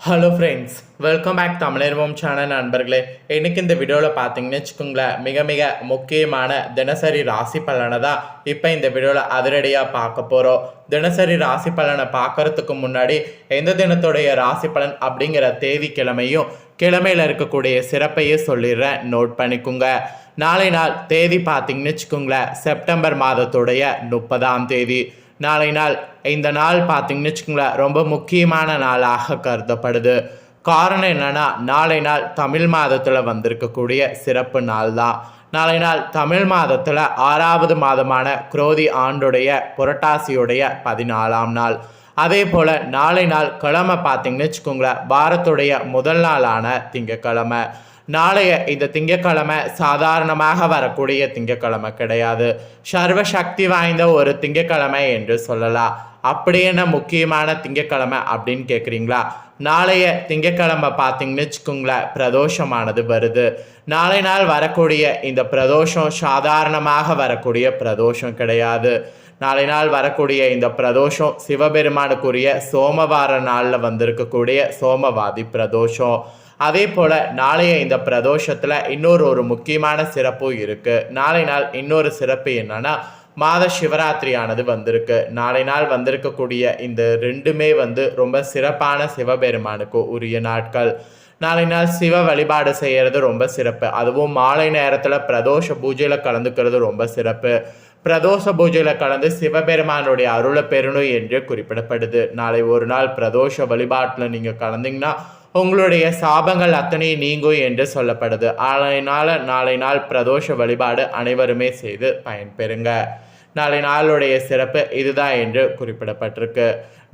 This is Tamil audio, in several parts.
ஹலோ ஃப்ரெண்ட்ஸ் வெல்கம் பேக் தமிழர்வோம் சேனல் நண்பர்களே. இன்றைக்கி இந்த வீடியோவில் பார்த்தீங்கன்னு வச்சுக்கோங்களேன் மிக மிக முக்கியமான தினசரி ராசி பலனை தான் இப்போ இந்த வீடியோவில் அதிரடியாக பார்க்க போகிறோம் தினசரி ராசி பலனை பார்க்கறதுக்கு முன்னாடி எந்த தினத்துடைய ராசி பலன் அப்படிங்கிற தேதி கிழமையும் கிழமையில் இருக்கக்கூடிய சிறப்பையும் சொல்லிடுறேன். நோட் பண்ணிக்கோங்க. நாளை நாள் தேதி பார்த்தீங்கன்னு வச்சுக்கோங்களேன் செப்டம்பர் மாதத்துடைய முப்பதாம் தேதி. நாளை நாள் இந்த நாள் பார்த்தீங்கன்னு வச்சுக்கோங்களேன் ரொம்ப முக்கியமான நாளாக கருதப்படுது. காரணம் என்னென்னா நாளை நாள் தமிழ் மாதத்தில் வந்திருக்கக்கூடிய சிறப்பு நாள் தான் நாளை நாள் தமிழ் மாதத்தில் ஆறாவது மாதமான குரோதி ஆண்டுடைய புரட்டாசியுடைய பதினாலாம் நாள். அதே போல் நாளை நாள் கிழமை பார்த்தீங்கன்னு வச்சுக்கோங்களேன் வாரத்துடைய முதல் நாளான திங்கக்கிழமை. நாளைய இந்த திங்கக்கிழமை சாதாரணமாக வரக்கூடிய திங்கக்கிழமை கிடையாது. சர்வ சக்தி வாய்ந்த ஒரு திங்கக்கிழமை என்று சொல்லலாம். அப்படி என்ன முக்கியமான திங்கக்கிழமை அப்படின்னு கேட்குறீங்களா நாளைய திங்கக்கிழமை பார்த்தீங்கன்னு வச்சுக்கோங்களேன் பிரதோஷமானது வருது. நாளை நாள் வரக்கூடிய இந்த பிரதோஷம் சாதாரணமாக வரக்கூடிய பிரதோஷம் கிடையாது. நாளை நாள் வரக்கூடிய இந்த பிரதோஷம் சிவபெருமானுக்குரிய சோமவார நாளில் வந்திருக்கக்கூடிய சோமவாதி பிரதோஷம். அதே போல் நாளைய இந்த பிரதோஷத்தில் இன்னொரு ஒரு முக்கியமான சிறப்பும் இருக்குது நாளை நாள் இன்னொரு சிறப்பு என்னன்னா மாத சிவராத்திரியானது வந்திருக்கு. நாளை நாள் வந்திருக்கக்கூடிய இந்த ரெண்டுமே வந்து ரொம்ப சிறப்பான சிவபெருமானுக்கு உரிய நாட்கள். நாளை நாள் சிவ வழிபாடு செய்கிறது ரொம்ப சிறப்பு. அதுவும் மாலை நேரத்தில் பிரதோஷ பூஜையில் கலந்துக்கிறது ரொம்ப சிறப்பு. பிரதோஷ பூஜையில் கலந்து சிவபெருமானுடைய அருளை பெறணும் என்று குறிப்பிடப்படுது. நாளை ஒரு நாள் பிரதோஷ வழிபாட்டில் நீங்கள் கலந்தீங்கன்னா உங்களுடைய சாபங்கள் அத்தனை நீங்கும் என்று சொல்லப்படுது. அதனால் நாளை நாள் பிரதோஷ வழிபாடு அனைவருமே செய்து பயன்பெறுங்க. நாளை நாளுடைய சிறப்பு இதுதான் என்று குறிப்பிடப்பட்டிருக்கு.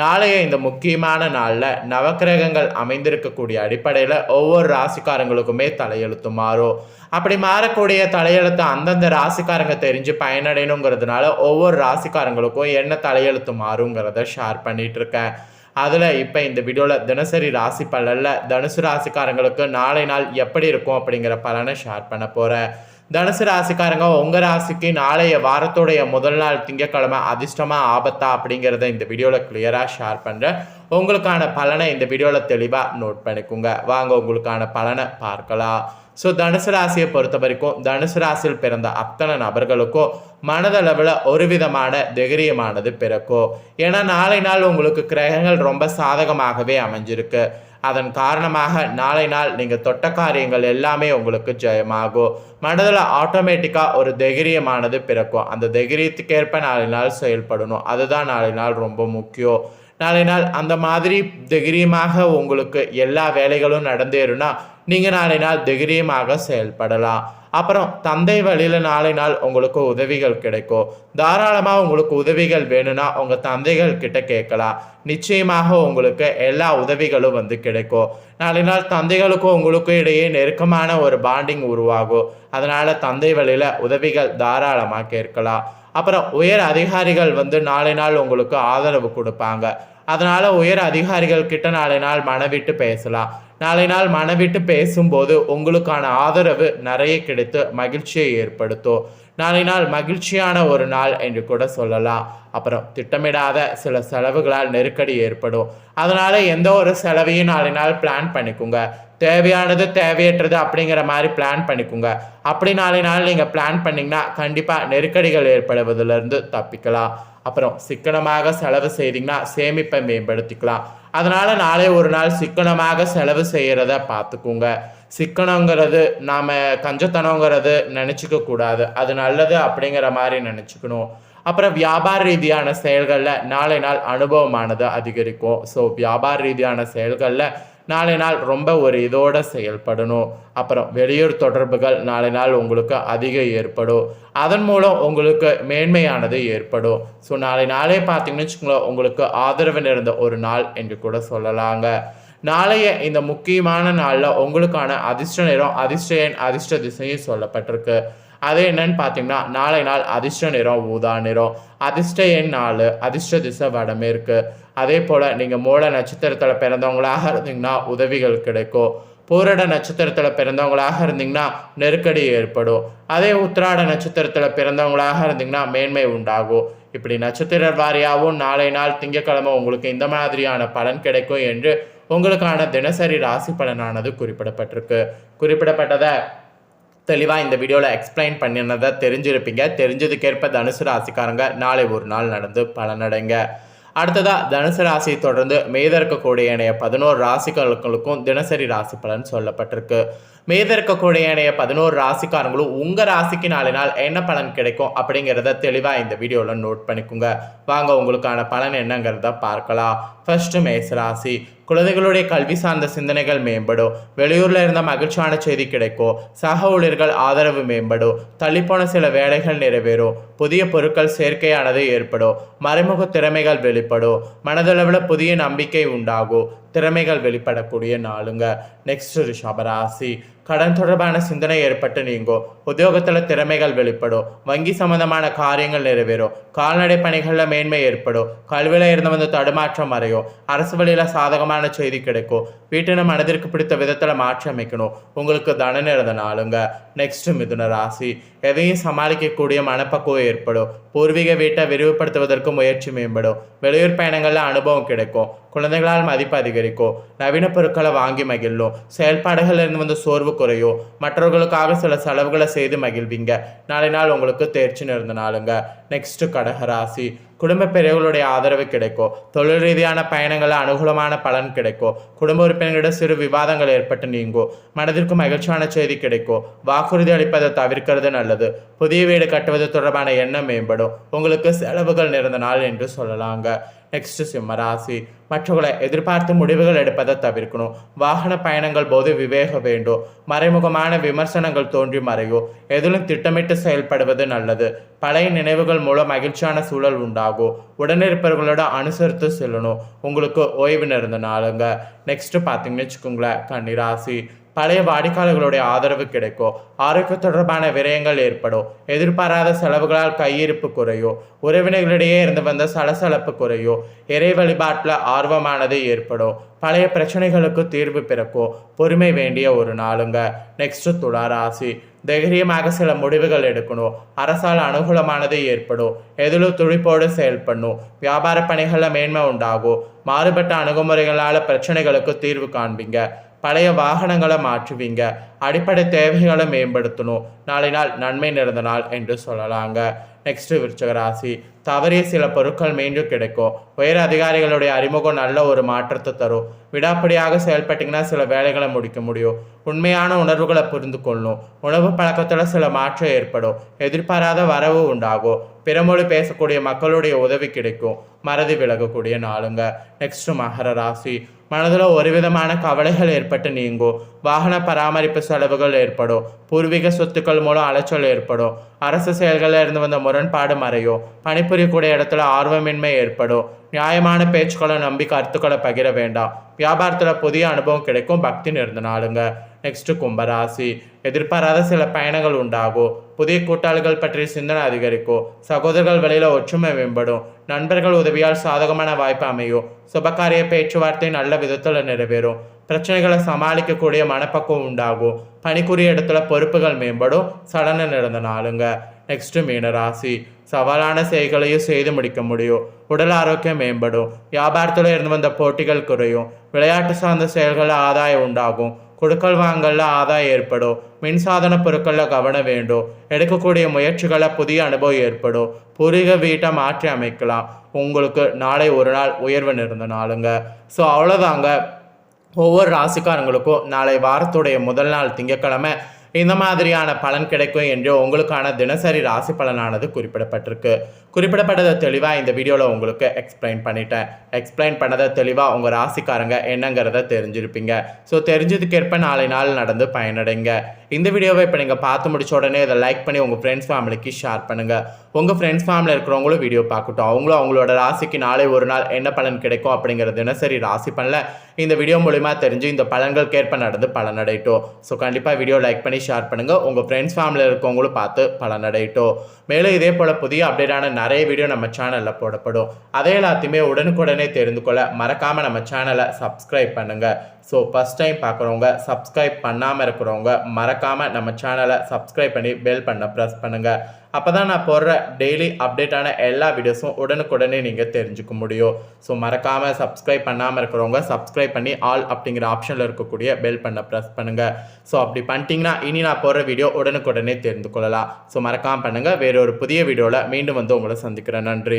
நாளைய இந்த முக்கியமான நாளில் நவக்கிரகங்கள் அமைந்திருக்கக்கூடிய அடிப்படையில் ஒவ்வொரு ராசிக்காரங்களுக்குமே தலையெழுத்து மாறும். அப்படி மாறக்கூடிய தலையெழுத்து அந்தந்த ராசிக்காரங்க தெரிஞ்சு பயனடையணுங்கிறதுனால ஒவ்வொரு ராசிக்காரங்களுக்கும் என்ன தலையெழுத்து மாறுங்கிறத ஷேர் பண்ணிட்டு இருக்கேன். அதில் இப்போ இந்த வீடியோவில் தினசரி ராசி பலனில் தனுசு ராசிக்காரங்களுக்கு நாளை நாள் எப்படி இருக்கும் அப்படிங்கிற பலனை ஷேர் பண்ண போகிறேன் தனுசு ராசிக்காரங்க உங்கள் ராசிக்கு நாளைய வாரத்துடைய முதல் நாள் திங்கக்கிழமை அதிர்ஷ்டமாக ஆபத்தா அப்படிங்கிறத இந்த வீடியோவில் கிளியராக ஷேர் பண்ணுறேன் உங்களுக்கான பலனை இந்த வீடியோவில் தெளிவாக நோட் பண்ணிக்கோங்க. வாங்க உங்களுக்கான பலனை பார்க்கலாம். ஸோ தனுசு ராசியை பொறுத்த வரைக்கும் தனுசு ராசியில் பிறந்த அத்தனை நபர்களுக்கும் மனதளவில் ஒரு விதமான தைரியமானது பிறக்கும். ஏன்னா நாளை நாள் உங்களுக்கு கிரகங்கள் ரொம்ப சாதகமாகவே அமைஞ்சிருக்கு. அதன் காரணமாக நாளை நாள் நீங்கள் தொட்ட காரியங்கள் எல்லாமே உங்களுக்கு ஜெயமாகும். மனதில் ஆட்டோமேட்டிக்காக ஒரு தைரியமானது பிறக்கும். அந்த தைரியத்துக்கேற்ப நாளை நாள் செயல்படணும். அதுதான் நாளை நாள் ரொம்ப முக்கியம். நாளை நாள் அந்த மாதிரி தைரியமாக உங்களுக்கு எல்லா வேலைகளும் நடந்தேறுனா நீங்கள் நாளை நாள் தைரியமாக செயல்படலாம். அப்புறம் தந்தை வழியில் நாளை நாள் உங்களுக்கு உதவிகள் கிடைக்கும். தாராளமாக உங்களுக்கு உதவிகள் வேணும்னா உங்கள் தந்தைகள் கிட்ட கேட்கலாம். நிச்சயமாக உங்களுக்கு எல்லா உதவிகளும் வந்து கிடைக்கும். நாளை நாள் தந்தைகளுக்கும் உங்களுக்கும் இடையே நெருக்கமான ஒரு பாண்டிங் உருவாகும். அதனால் தந்தை வழியில் உதவிகள் தாராளமாக கேட்கலாம். அப்புறம் உயர் அதிகாரிகள் வந்து நாளை நாள் உங்களுக்கு ஆதரவு கொடுப்பாங்க. அதனால் உயர் அதிகாரிகள் கிட்ட நாளை நாள் மனவிட்டு பேசலாம். நாளை நாள் மனவிட்டு பேசும்போது உங்களுக்கான ஆதரவு நிறைய கிடைத்து மகிழ்ச்சியை ஏற்படுத்தும். நாளை நாள் மகிழ்ச்சியான ஒரு நாள் என்று கூட சொல்லலாம். அப்புறம் திட்டமிடாத சில செலவுகளால் நெருக்கடி ஏற்படும். அதனால் எந்த ஒரு செலவையும் நாளை நாள் பிளான் பண்ணிக்கோங்க. தேவையானது தேவையற்றது அப்படிங்கிற மாதிரி பிளான் பண்ணிக்கோங்க. அப்படி நாளை நாள் நீங்கள் பிளான் பண்ணிங்கன்னா கண்டிப்பாக நெருக்கடிகள் ஏற்படுவதிலிருந்து தப்பிக்கலாம். அப்புறம் சிக்கனமாக செலவு செய்தீங்கன்னா சேமிப்பை மேம்படுத்திக்கலாம். அதனால் நாளை ஒரு நாள் சிக்கனமாக செலவு செய்கிறத பார்த்துக்கோங்க. சிக்கனங்கிறது நாம் கஞ்சத்தனங்கிறது நினச்சிக்க கூடாது. அது நல்லது அப்படிங்கிற மாதிரி நினச்சிக்கணும். அப்புறம் வியாபார ரீதியான செயல்களில் நாளை நாள் அனுபவமானது அதிகரிக்கும். ஸோ வியாபார ரீதியான செயல்களில் நாளை நாள் ரொம்ப ஒரு இதோட செயல்படணும். அப்புறம் வெளியூர் தொடர்புகள் நாளை நாள் உங்களுக்கு அதிகம் ஏற்படும். அதன் மூலம் உங்களுக்கு மேன்மையானது ஏற்படும். ஸோ நாளை நாளே பார்த்தீங்கன்னு வச்சுக்கோங்களேன் உங்களுக்கு ஆதரவு நிறைந்த ஒரு நாள் என்று கூட சொல்லலாங்க. நாளைய இந்த முக்கியமான நாளில் உங்களுக்கான அதிர்ஷ்ட நிறம் அதிர்ஷ்ட எண் அதிர்ஷ்ட திசையும் சொல்லப்பட்டிருக்கு. அது என்னன்னு பார்த்தீங்கன்னா நாளை நாள் அதிர்ஷ்ட நிறம் ஊதா நிறம். அதிர்ஷ்ட எண் நாலு அதிர்ஷ்ட திசை வடமேற்கு அதே போல் நீங்கள் மூல நட்சத்திரத்தில் பிறந்தவங்களாக இருந்தீங்கன்னா உதவிகள் கிடைக்கும். பூரட நட்சத்திரத்தில் பிறந்தவங்களாக இருந்தீங்கன்னா நெருக்கடி ஏற்படும். அதே உத்திராட நட்சத்திரத்தில் பிறந்தவங்களாக இருந்தீங்கன்னா மேன்மை உண்டாகும். இப்படி நட்சத்திர வாரியாகவும் நாளை நாள் திங்கக்கிழமை உங்களுக்கு இந்த மாதிரியான பலன் கிடைக்கும் என்று உங்களுக்கான தினசரி ராசி பலனானது குறிப்பிடப்பட்டிருக்கு. குறிப்பிடப்பட்டதை தெளிவாக இந்த வீடியோவில் எக்ஸ்பிளைன் பண்ணினதை தெரிஞ்சிருப்பீங்க. தெரிஞ்சதுக்கேற்ப தனுசு ராசிக்காரங்க நாளை ஒரு நாள் நடந்து பலனடைங்க அடுத்ததாக தனுசு ராசியை தொடர்ந்து மேதற்கக்கூடிய இருக்கக்கூடிய இணைய பதினோரு ராசிகளுக்கும் தினசரி ராசி பலன் சொல்லப்பட்டிருக்கு. மேதற்கக்கூடிய இருக்கக்கூடிய இணைய பதினோரு ராசிக்காரங்களும் உங்கள் ராசிக்கு நாளினால் நாள் என்ன பலன் கிடைக்கும் அப்படிங்கிறத தெளிவாக இந்த வீடியோவில் நோட் பண்ணிக்கோங்க. வாங்க உங்களுக்கான பலன் என்னங்கிறத பார்க்கலாம். ஃபர்ஸ்ட் மேச ராசி. குழந்தைகளுடைய கல்வி சார்ந்த சிந்தனைகள் மேம்படும். வெளியூர்ல இருந்த மகிழ்ச்சியான செய்தி கிடைக்கும். சக ஊழியர்கள் ஆதரவு மேம்படும். தள்ளிப்போன சில வேலைகள் நிறைவேறும். புதிய பொருட்கள் சேர்க்கையானது ஏற்படும். மறைமுக திறமைகள் வெளிப்படும். மனதளவில் புதிய நம்பிக்கை உண்டாகும். திறமைகள் வெளிப்படக்கூடிய நாளுங்க. நெக்ஸ்ட் ரிஷபராசி கடன் தொடர்பான சிந்தனை ஏற்பட்டு நீங்கும் உத்தியோகத்தில் திறமைகள் வெளிப்படும் வங்கி சம்பந்தமான காரியங்கள் நிறைவேறும் கால்நடை பணிகளில் மேன்மை ஏற்படும் கல்வியில் இருந்து வந்து தடுமாற்றம் வரையும் அரசு வழியில் சாதகமான செய்தி கிடைக்கும் வீட்டின மனதிற்கு பிடித்த விதத்தில் மாற்றி அமைக்கணும் உங்களுக்கு தன இருந்த நாளுங்க. நெக்ஸ்ட் மிதுன ராசி. எதையும் சமாளிக்கக்கூடிய மனப்பக்குவம் ஏற்படும் பூர்வீக வீட்டை விரிவுபடுத்துவதற்கு முயற்சி மேம்படும் வெளியூர் பயணங்களில் அனுபவம் கிடைக்கும் குழந்தைகளால் மதிப்பு அதிகரிக்கும் நவீன பொருட்களை வாங்கி மகிழும் செயல்பாடுகளிலிருந்து வந்து சோர்வு குறையும் மற்றவர்களுக்காக சில செலவுகளை செய்து மகிழ்வீங்க. நாளை நாள் உங்களுக்கு தேர்ச்சி நிறந்த நாளுங்க. நெக்ஸ்ட் கடகராசி குடும்ப பெரியவர்களுடைய ஆதரவு கிடைக்கும் தொழில் ரீதியான பயணங்களில் அனுகூலமான பலன் கிடைக்கும் குடும்ப உறுப்பினர்களிடம் சிறு விவாதங்கள் ஏற்பட்டு நீங்கும் மனதிற்கு மகிழ்ச்சியான செய்தி கிடைக்கும் வாக்குறுதி அளிப்பதை தவிர்க்கிறது நல்லது. புதிய வீடு கட்டுவது தொடர்பான எண்ணம் மேம்படும். உங்களுக்கு செலவுகள் நிறைந்த நாள் என்று சொல்லலாங்க. நெக்ஸ்ட் சிம்மராசி மற்றவர்களை எதிர்பார்த்து முடிவுகள் எடுப்பதை தவிர்க்கணும். வாகன பயணங்கள் போது விவேக வேண்டும். மறைமுகமான விமர்சனங்கள் தோன்றி மறையும். எதிலும் திட்டமிட்டு செயல்படுவது நல்லது. பழைய நினைவுகள் மூலம் மகிழ்ச்சியான சூழல் உண்டாகும் உடனிருப்பவர்களோட அனுசரித்து செல்லணும். உங்களுக்கு ஓய்வு நிறந்த நாளுங்க. நெக்ஸ்ட் பார்த்தீங்கன்னு வச்சுக்கோங்களேன். கன்னிராசி. பழைய வாடிக்கையாளர்களுடைய ஆதரவு கிடைக்கும். ஆரோக்கிய தொடர்பான விரயங்கள் ஏற்படும். எதிர்பாராத செலவுகளால் கையிருப்பு குறையும். உறவினர்களிடையே இருந்து வந்த சலசலப்பு குறையும். இறை வழிபாட்டில் ஆர்வமானது ஏற்படும். பழைய பிரச்சனைகளுக்கு தீர்வு பிறக்கும். பொறுமை வேண்டிய ஒரு நாளுங்க. நெக்ஸ்ட் துளா ராசி. தைரியமாக சில முடிவுகள் எடுக்கணும். அரசால் அனுகூலமானது ஏற்படும். எதிலும் துடிப்போடு செயல்படணும். வியாபார பணிகளில் மேன்மை உண்டாகும். மாறுபட்ட அணுகுமுறைகளால் பிரச்சனைகளுக்கு தீர்வு காண்பீங்க. பழைய வாகனங்களை மாற்றுவீங்க. அடிப்படை தேவைகளை மேம்படுத்தணும். நாளை நாள் நன்மை நிறைந்த நாள் என்று சொல்லலாங்க. நெக்ஸ்ட் விருச்சக ராசி. தவறிய சில பொருட்கள் மீண்டும் கிடைக்கும். உயர் அதிகாரிகளுடைய அறிமுகம் நல்ல ஒரு மாற்றத்தை தரும். விடாப்படியாக செயல்பட்டீங்கன்னா சில வேலைகளை முடிக்க முடியும். உண்மையான உணர்வுகளை புரிந்து கொள்ளணும். உணவு பழக்கத்தில் சில மாற்றம் ஏற்படும். எதிர்பாராத வரவு உண்டாகும். பிறமொழி பேசக்கூடிய மக்களுடைய உதவி கிடைக்கும். மறதி விலகக்கூடிய நாளுங்க. நெக்ஸ்ட் மகர ராசி. மனதில் ஒரு விதமான கவலைகள் ஏற்பட்டு நீங்கும் வாகன பராமரிப்பு செலவுகள் ஏற்படும். பூர்வீக சொத்துக்கள் மூலம் அலைச்சல் ஏற்படும். அரசு செயல்களில் இருந்து வந்த முரண்பாடு மறையும். பணிபுரியக்கூடிய இடத்துல ஆர்வமின்மை ஏற்படும். நியாயமான பேச்சுக்களை நம்பி கருத்துக்களை பகிர வேண்டாம். வியாபாரத்தில் புதிய அனுபவம் கிடைக்கும். பக்தி நிறந்த நாளுங்க. நெக்ஸ்ட் கும்பராசி. எதிர்பாராத சில பயணங்கள் உண்டாகும். புதிய கூட்டாளிகள் பற்றிய சிந்தனை அதிகரிக்கும். சகோதரர்கள் வெளியில் ஒற்றுமை மேம்படும். நண்பர்கள் உதவியால் சாதகமான வாய்ப்பு அமையும். சுபகாரிய பேச்சுவார்த்தை நல்ல விதத்தில் நிறைவேறும். பிரச்சனைகளை சமாளிக்கக்கூடிய மனப்பக்குவம் உண்டாகும் பணிக்குரிய இடத்துல பொறுப்புகள் மேம்படும் சடனை நடந்த நாளுங்க நெக்ஸ்ட் மீனராசி சவாலான செயல்களையும் செய்து முடிக்க முடியும் உடல் ஆரோக்கியம் மேம்படும் வியாபாரத்தில் இருந்து வந்த போட்டிகள் குறையும் விளையாட்டு சார்ந்த செயல்களில் ஆதாயம் உண்டாகும் கொடுக்கல் வாங்கல்ல ஆதாயம் ஏற்படும் மின்சாதன பொருட்களில் கவனம் வேண்டும் எடுக்கக்கூடிய முயற்சிகளில் புதிய அனுபவம் ஏற்படும் பூர்வீக வீட்டை மாற்றி அமைக்கலாம் உங்களுக்கு நாளை ஒரு நாள் உயர்வு நிறந்த நாளுங்க ஸோ அவ்வளோதாங்க ஒவ்வொரு ராசிக்காரங்களுக்கும் நாளை வாரத்துடைய முதல் நாள் திங்கட்கிழமை இந்த மாதிரியான பலன் கிடைக்கும் என்று உங்களுக்கான தினசரி ராசி பலனானது குறிப்பிடப்பட்டிருக்கு. குறிப்பிடப்பட்டதை தெளிவாக இந்த வீடியோவில் உங்களுக்கு எக்ஸ்பிளைன் பண்ணிட்டேன். எக்ஸ்பிளைன் பண்ணதை தெளிவாக உங்கள் ராசிக்காரங்க என்னங்கிறத தெரிஞ்சிருப்பீங்க. ஸோ தெரிஞ்சதுக்கேற்ப நாளை நாள் நடந்து பயனடைங்க. இந்த வீடியோவை இப்போ நீங்கள் பார்த்து முடிச்ச உடனே இதை லைக் பண்ணி உங்கள் ஃப்ரெண்ட்ஸ் ஃபேமிலிக்கு ஷேர் பண்ணுங்கள் உங்கள் ஃப்ரெண்ட்ஸ் ஃபேமிலியில் இருக்கிறவங்களும் வீடியோ பார்க்கட்டும். அவங்களும் அவங்களோட ராசிக்கு நாளை ஒரு நாள் என்ன பலன் கிடைக்கும் அப்படிங்கிற தினசரி ராசி பண்ணல இந்த வீடியோ மூலிமா தெரிஞ்சு இந்த பலன்களுக்கேற்ப நடந்து பலனடையட்டும். ஸோ கண்டிப்பாக வீடியோ லைக் பண்ணி ஷேர் பண்ணுங்கள் உங்கள் ஃப்ரெண்ட்ஸ் ஃபேமிலியில் இருக்கவங்களும் பார்த்து பலனடையட்டும். மேலும் இதே போல் புதிய அப்டேட்டான நிறைய வீடியோ நம்ம சேனலில் போடப்படும். அதை எல்லாத்தையுமே உடனுக்குடனே தெரிந்து கொள்ள மறக்காமல் நம்ம சேனலை சப்ஸ்கிரைப் பண்ணுங்கள் ஸோ ஃபஸ்ட் டைம் பார்க்குறவங்க சப்ஸ்கிரைப் பண்ணாமல் இருக்கிறவங்க மறக்காமல் நம்ம சேனலை சப்ஸ்கிரைப் பண்ணி பெல் பண்ண ப்ரெஸ் பண்ணுங்கள் அப்போ தான் நான் போடுற டெய்லி அப்டேட்டான எல்லா வீடியோஸும் உடனுக்குடனே நீங்கள் தெரிஞ்சுக்க முடியும். ஸோ மறக்காமல் சப்ஸ்கிரைப் பண்ணாமல் இருக்கிறவங்க சப்ஸ்கிரைப் பண்ணி ஆல் அப்படிங்கிற ஆப்ஷனில் இருக்கக்கூடிய பெல் பண்ண ப்ரெஸ் பண்ணுங்கள் ஸோ அப்படி பண்ணிட்டீங்கன்னா இனி நான் போடுற வீடியோ உடனுக்குடனே தெரிந்து கொள்ளலாம். ஸோ மறக்காமல் பண்ணுங்கள் வேற ஒரு புதிய வீடியோவில் மீண்டும் வந்து உங்களை சந்திக்கிறேன். நன்றி.